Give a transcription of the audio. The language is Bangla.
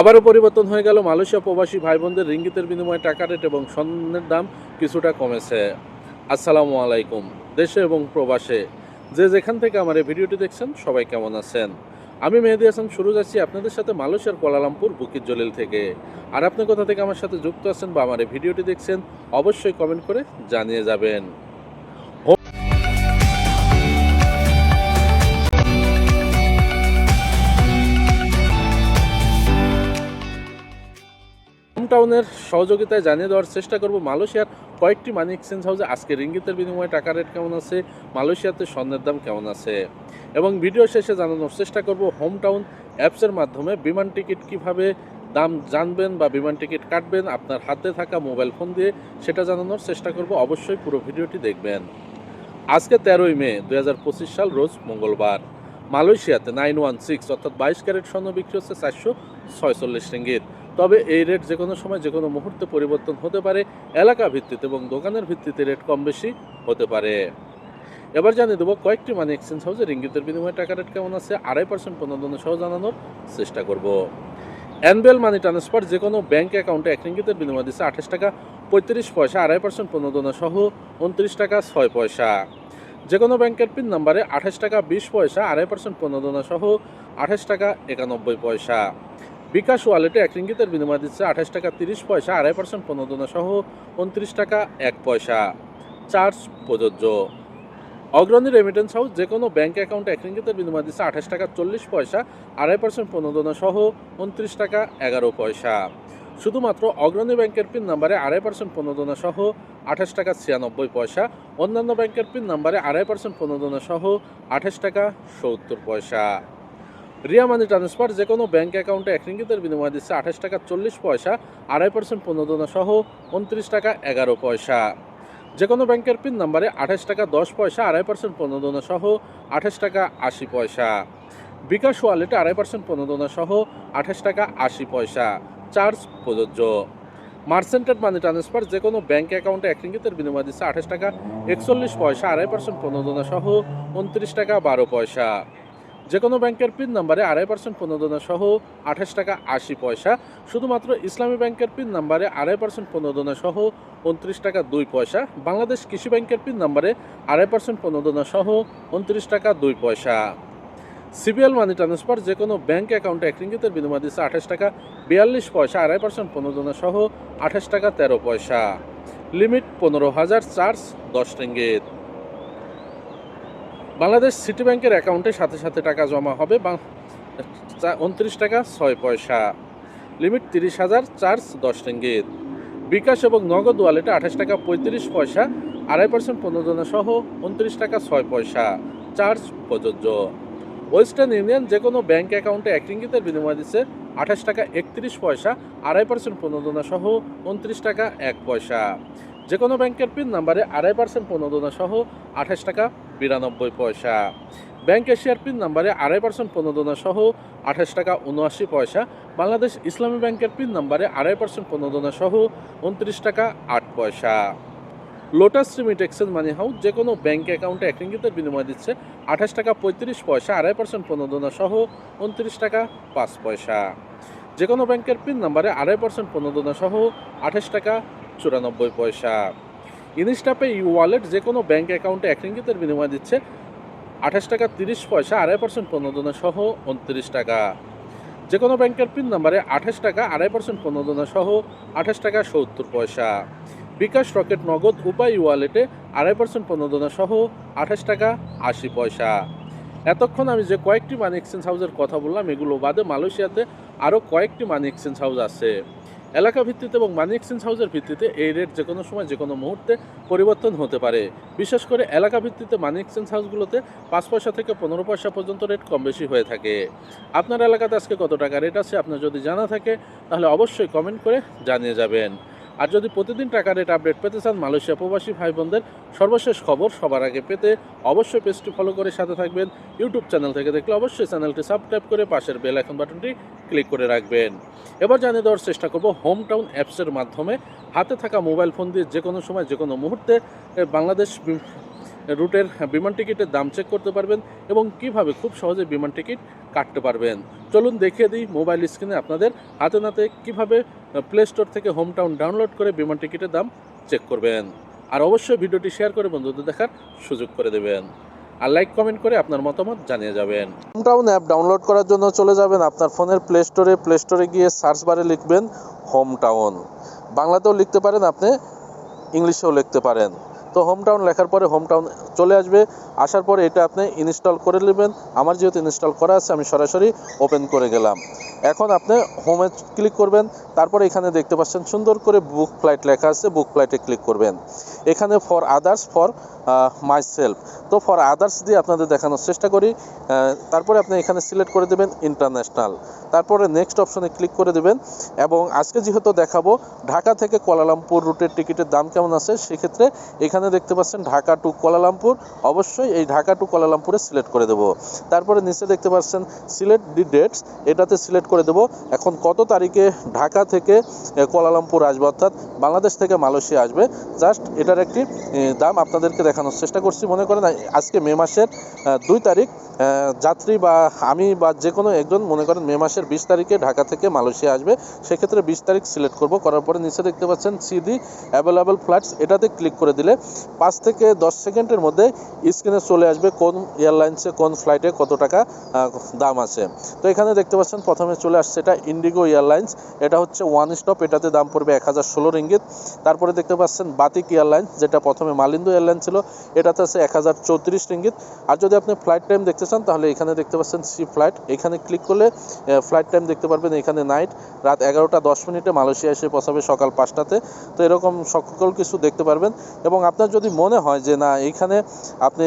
আবারও পরিবর্তন হয়ে গেল। মালয়েশিয়া প্রবাসী ভাই বোনদের রিঙ্গিতের বিনিময়ে টাকা রেট এবং স্বর্ণের দাম কিছুটা কমেছে। আসসালামু আলাইকুম, দেশে এবং প্রবাসে। যে যেখান থেকে আমার এই ভিডিওটি দেখছেন, সবাই কেমন আছেন? আমি মেহেদি হাসান, শুরু যাচ্ছি আপনাদের সাথে মালয়েশিয়ার কোয়ালালামপুর বুকির জলিল থেকে। আর আপনি কোথা থেকে আমার সাথে যুক্ত আছেন বা আমার এই ভিডিওটি দেখছেন, অবশ্যই কমেন্ট করে জানিয়ে যাবেন। হোমটাউনের সহযোগিতায় জানিয়ে দেওয়ার চেষ্টা করব। মালয়েশিয়ার কয়েকটি মানি এক্সচেঞ্জ হাউসে আজকে রিঙ্গিতের বিনিময়ে টাকা রেট কেমন আছে? মালয়েশিয়াতে স্বর্ণের দাম কেমন আছে? এবং ভিডিও শেষে জানানোর চেষ্টা করব হোমটাউন অ্যাপসের মাধ্যমে বিমান টিকিট কীভাবে দাম জানবেন বা বিমান টিকিট কাটবেন, আপনার হাতে থাকা মোবাইল ফোন দিয়ে সেটা জানানোর চেষ্টা করব। অবশ্যই পুরো ভিডিওটি দেখবেন। আজকে তেরোই মে দু হাজার পঁচিশ সাল, রোজ মঙ্গলবার। মালয়েশিয়াতে নাইন ওয়ান সিক্স অর্থাৎ বাইশ ক্যারেট স্বর্ণ বিক্রি হচ্ছে চারশো ছয়চল্লিশ রিঙ্গিত। তবে এই রেট যে কোনো সময় যে কোনো মুহূর্তে পরিবর্তন হতে পারে এলাকা ভিত্তিতে এবং দোকানের ভিত্তিতে রেট কম বেশি হতে পারে। এবার জানিয়ে দেবো কয়েকটি মানি এক্সচেঞ্জ হাউসে রিঙ্গিতের বিনিময়ে টাকা রেট কেমন আছে, আড়াই পার্সেন্ট প্রণোদনা সহ জানানোর চেষ্টা করব। অ্যানবেল মানি ট্রান্সফার যে কোনো ব্যাঙ্ক অ্যাকাউন্টে এক রিঙ্গিতের বিনিময় দিচ্ছে আঠাশ টাকা, পঁয়ত্রিশ পয়সা, আড়াই পার্সেন্ট প্রণোদনা সহ উনত্রিশ টাকা, ছয় পয়সা। যে কোনো ব্যাংকের পিন নাম্বারে আঠাশ টাকা, বিশ পয়সা, আড়াই পার্সেন্ট প্রণোদনা সহ আঠাশ টাকা, একানব্বই পয়সা। বিকাশ ওয়ালেটে এক রিঙ্গিতের বিনিময় দিচ্ছে আঠাশ টাকা তিরিশ পয়সা, আড়াই পার্সেন্ট প্রণোদনা সহ উনত্রিশ টাকা এক পয়সা। চার্জ প্রযোজ্য। অগ্রণী রেমিটেন্স হাউস যে কোনো ব্যাঙ্ক অ্যাকাউন্টে এক রিঙ্গিতের বিনিময় দিচ্ছে আঠাশ টাকা চল্লিশ পয়সা, আড়াই পার্সেন্ট প্রণোদনা সহ উনত্রিশ টাকা এগারো পয়সা। শুধুমাত্র অগ্রণী ব্যাংকের পিন নাম্বারে আড়াই পার্সেন্ট প্রণোদনা সহ আঠাশ টাকা ছিয়ানব্বই পয়সা, অন্যান্য ব্যাংকের পিন নাম্বারে আড়াই পার্সেন্ট প্রণোদনা সহ আঠাশ টাকা সত্তর পয়সা। রিয়া মানি ট্রান্সফার যে কোনো ব্যাঙ্ক অ্যাকাউন্টে এক রিঙ্গিতের বিনিময় দিচ্ছে আঠাশ টাকা চল্লিশ পয়সা, আড়াই পার্সেন্ট প্রণোদনা সহ উনত্রিশ টাকা এগারো পয়সা। যে কোনো ব্যাংকের পিন নাম্বারে আঠাশ টাকা দশ পয়সা, আড়াই পার্সেন্ট প্রণোদনা সহ আঠাশ টাকা আশি পয়সা। বিকাশ ওয়ালেটে আড়াই পার্সেন্ট প্রণোদনা সহ আঠাশ টাকা আশি পয়সা। চার্জ প্রযোজ্য। মার্সেন্টেড মানি ট্রান্সফার যে কোনো ব্যাঙ্ক অ্যাকাউন্টে এক রিঙ্গিতের বিনিময় দিচ্ছে আঠাশ টাকা একচল্লিশ পয়সা, আড়াই পার্সেন্ট প্রণোদনা সহ উনত্রিশ টাকা বারো পয়সা। যে কোনো ব্যাংকের পিন নাম্বারে আড়াই পার্সেন্ট প্রণোদনা সহ আঠাশ টাকা আশি পয়সা, শুধুমাত্র ইসলামী ব্যাংকের পিন নাম্বারে আড়াই পার্সেন্ট প্রণোদনা সহ উনত্রিশ টাকা দুই পয়সা, বাংলাদেশ কৃষি ব্যাংকের পিন নাম্বারে আড়াই পার্সেন্ট প্রণোদনা সহ উনত্রিশ টাকা দুই পয়সা। সিবিএল মানি ট্রান্সফার যে কোনো ব্যাংক অ্যাকাউন্টে এক রিঙ্গিতের বিনিময় দিচ্ছে আঠাশ টাকা বিয়াল্লিশ পয়সা, আড়াই পার্সেন্ট প্রণোদনা সহ আঠাশ টাকা তেরো পয়সা। লিমিট পনেরো হাজার চার্জ দশ রিঙ্গিত। বাংলাদেশ সিটি ব্যাংকের অ্যাকাউন্টে সাথে সাথে টাকা জমা হবে উনত্রিশ টাকা, ছয় পয়সা। লিমিট তিরিশ হাজার, চার্জ দশ রিঙ্গিত। বিকাশ এবং নগদ ওয়ালেটে আঠাশ টাকা, পঁয়ত্রিশ পয়সা, আড়াই পার্সেন্ট প্রণোদনা সহ উনত্রিশ টাকা, ছয় পয়সা। চার্জ প্রযোজ্য। ওয়েস্টার্ন ইউনিয়ন যে কোনো ব্যাঙ্ক অ্যাকাউন্টে এক রিঙ্গিতের বিনিময় দিচ্ছে আঠাশ টাকা, একত্রিশ পয়সা, আড়াই পার্সেন্ট প্রণোদনা সহ উনত্রিশ টাকা, এক পয়সা। যে কোনো ব্যাংকের পিন নাম্বারে আড়াই পার্সেন্ট প্রণোদনা সহ আঠাশ টাকা বিরানব্বই পয়সা। ব্যাংক এশিয়ার পিন নাম্বারে আড়াই পার্সেন্ট প্রণোদনা সহ আঠাশ টাকা উনআশি পয়সা। বাংলাদেশ ইসলামী ব্যাংকের পিন নাম্বারে আড়াই পার্সেন্ট প্রণোদনা সহ উনত্রিশ টাকা আট পয়সা। Lotus remit exchange money house যে কোনো ব্যাংক অ্যাকাউন্টে এক বিনিময় দিচ্ছে আঠাশ টাকা পঁয়ত্রিশ পয়সা, আড়াই পার্সেন্ট প্রণোদনা সহ উনত্রিশ টাকা পাঁচ পয়সা। যে কোনো ব্যাংকের পিন নাম্বারে আড়াই পার্সেন্ট প্রণোদনা সহ আঠাশ টাকা চুরানব্বই পয়সা। ইনস্টাপে ই ওয়ালেট যে কোনো ব্যাংক অ্যাকাউন্টে এক রিঙ্গিতের বিনিময় দিচ্ছে আঠাশ টাকা তিরিশ পয়সা, আড়াই পার্সেন্ট প্রণোদনা সহ উনত্রিশ টাকা। যে কোনো ব্যাংকের পিন নাম্বারে আঠাশ টাকা, আড়াই পার্সেন্ট প্রণোদনা সহ আঠাশ টাকা সত্তর পয়সা। বিকাশ রকেট নগদ উপায় ওয়ালেটে আড়াই পার্সেন্ট প্রণোদনা সহ আঠাশ টাকা আশি পয়সা। এতক্ষণ আমি যে কয়েকটি মানি এক্সচেঞ্জ হাউসের কথা বললাম, এগুলো বাদে মালয়েশিয়াতে আরও কয়েকটি মানি এক্সচেঞ্জ হাউস আছে। এলাকা ভিত্তিতে এবং মানি এক্সচেঞ্জ হাউসের ভিত্তিতে এই রেট যে কোনো সময় যে কোনো মুহূর্তে পরিবর্তন হতে পারে। বিশেষ করে এলাকা ভিত্তিতে মানি এক্সচেঞ্জ হাউসগুলোতে পাঁচ পয়সা থেকে পনেরো পয়সা পর্যন্ত রেট কম বেশি হয়ে থাকে। আপনার এলাকাতে আজকে কত টাকা রেট আছে, আপনার যদি জানা থাকে, তাহলে অবশ্যই কমেন্ট করে জানিয়ে যাবেন। আর যদি প্রতিদিন টাকা রেট আপডেট পেতে চান মালয়েশিয়া প্রবাসী ভাই বোনদের সর্বশেষ খবর সবার আগে পেতে অবশ্যই পেজটি ফলো করে সাথে থাকবেন। ইউটিউব চ্যানেল থেকে দেখলে অবশ্যই চ্যানেলটি সাবস্ক্রাইব করে পাশের বেল আইকন বাটনটি ক্লিক করে রাখবেন। এবার জানিয়ে দেওয়ার চেষ্টা করব হোম টাউন অ্যাপসের মাধ্যমে হাতে থাকা মোবাইল ফোন দিয়ে যে কোনো সময় যে কোনো মুহূর্তে বাংলাদেশ রুটের বিমান টিকিটের দাম চেক করতে পারবেন এবং কীভাবে খুব সহজে বিমান টিকিট কাটতে পারবেন। চলুন দেখিয়ে দিই মোবাইল স্ক্রিনে আপনাদের হাতে নাতে কীভাবে প্লে স্টোর থেকে হোম টাউন ডাউনলোড করে বিমান টিকিটের দাম চেক করবেন। আর অবশ্যই ভিডিওটি শেয়ার করে বন্ধুদের দেখার সুযোগ করে দেবেন। আর লাইক কমেন্ট করে আপনার মতামত জানিয়ে যাবেন। হোম টাউন অ্যাপ ডাউনলোড করার জন্য চলে যাবেন আপনার ফোনের প্লে স্টোরে প্লে স্টোরে গিয়ে সার্চ বারে লিখবেন হোম টাউন বাংলাতেও লিখতে পারেন আপনি ইংলিশেও লিখতে পারেন। তো হোম টাউন লেখার পরে হোম টাউন চলে আসবে। আসার পরে এটা আপনি ইনস্টল করে নেবেন। আমার যেহেতু ইনস্টল করা আছে, আমি সরাসরি ওপেন করে গেলাম। এখন আপনি হোমে ক্লিক করবেন। তারপরে এখানে দেখতে পাচ্ছেন সুন্দর করে বুক ফ্লাইট লেখা আছে। বুক ফ্লাইটে ক্লিক করবেন। এখানে for others for myself তো ফর আদার্স দিয়ে আপনাদের দেখানোর চেষ্টা করি। তারপরে আপনি এখানে সিলেক্ট করে দেবেন ইন্টারন্যাশনাল তারপরে নেক্সট অপশনে ক্লিক করে দেবেন এবং আজকে যেহেতু দেখাবো, ঢাকা থেকে কুয়ালালামপুর রুটের টিকিটের দাম কেমন আছে? সেক্ষেত্রে এখানে দেখতে পাচ্ছেন ঢাকা টু কুয়ালালামপুর। অবশ্যই এই ঢাকা টু কুয়ালালামপুরে সিলেক্ট করে দেবো। তারপরে নিচে দেখতে পাচ্ছেন সিলেক্ট দি ডেটস এটাতে সিলেক্ট করে দেবো। এখন কত তারিখে ঢাকা থেকে কুয়ালালামপুর আসবে? অর্থাৎ বাংলাদেশ থেকে মালয়েশিয়া আসবে। জাস্ট এটার একটি দাম আপনাদেরকে দেখানোর চেষ্টা করছি। মনে করেন আজকে মে মাসের দুই তারিখ যাত্রী বা আমি বা যে কোনো একজন, মনে করেন মে মাসের বিশ তারিখে ঢাকা থেকে মালয়েশিয়া আসবে, সেক্ষেত্রে বিশ তারিখ সিলেক্ট করব। করার পরে নিচে দেখতে পাচ্ছেন সিডি অ্যাভেলেবল ফ্লাইটস এটাতে ক্লিক করে দিলে পাঁচ থেকে দশ সেকেন্ডের মধ্যে স্ক্রিনে চলে আসবে কোন এয়ারলাইন্সে কোন ফ্লাইটে কত টাকা দাম আছে। তো এখানে দেখতে পাচ্ছেন প্রথমে চলে আসছে এটা ইন্ডিগো এয়ারলাইন্স এটা হচ্ছে ওয়ান স্টপ এটাতে দাম পড়বে এক হাজার ষোলো রিঙ্গিত তারপরে দেখতে পাচ্ছেন বাতিক এয়ারলাইন্স যেটা প্রথমে মালিন্দু এয়ারলাইন ছিল, এটাতে আছে এক হাজার চৌত্রিশ রিঙ্গিত আর যদি আপনি ফ্লাইট টাইম দেখতে চান, তাহলে এখানে দেখতে পাচ্ছেন সি ফ্লাইট এখানে ক্লিক করলে ফ্লাইট টাইম দেখতে পারবেন এখানে নাইট রাত এগারোটা দশ মিনিটে মালয়েশিয়া এসে পৌঁছাবে সকাল পাঁচটাতে। তো এরকম সকল কিছু দেখতে পারবেন। এবং আপনার যদি মনে হয় যে না এইখানে আপনি